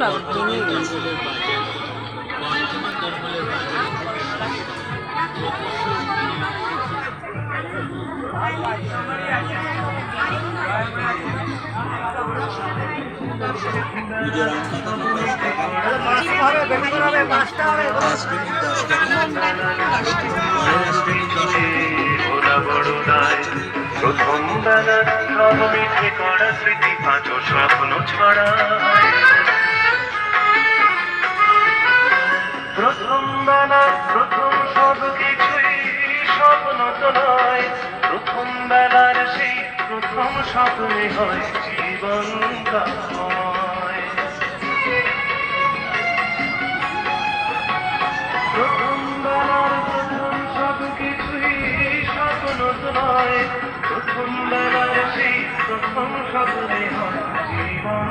না ভেঙে প্রথম বেলা স্মৃতি পাঁচো স্বপ্ন ছড়া। প্রথম বেলা প্রথম সব কিছুই স্বপ্ন তো প্রথম বেলার সেই প্রথম স্বপ্নে হয় জীবন প্রথম বেলার প্রথম সব কিছুই স্বপ্ন তো নয়। প্রথম বেলার সেই প্রথম স্বপ্নে হয় জীবন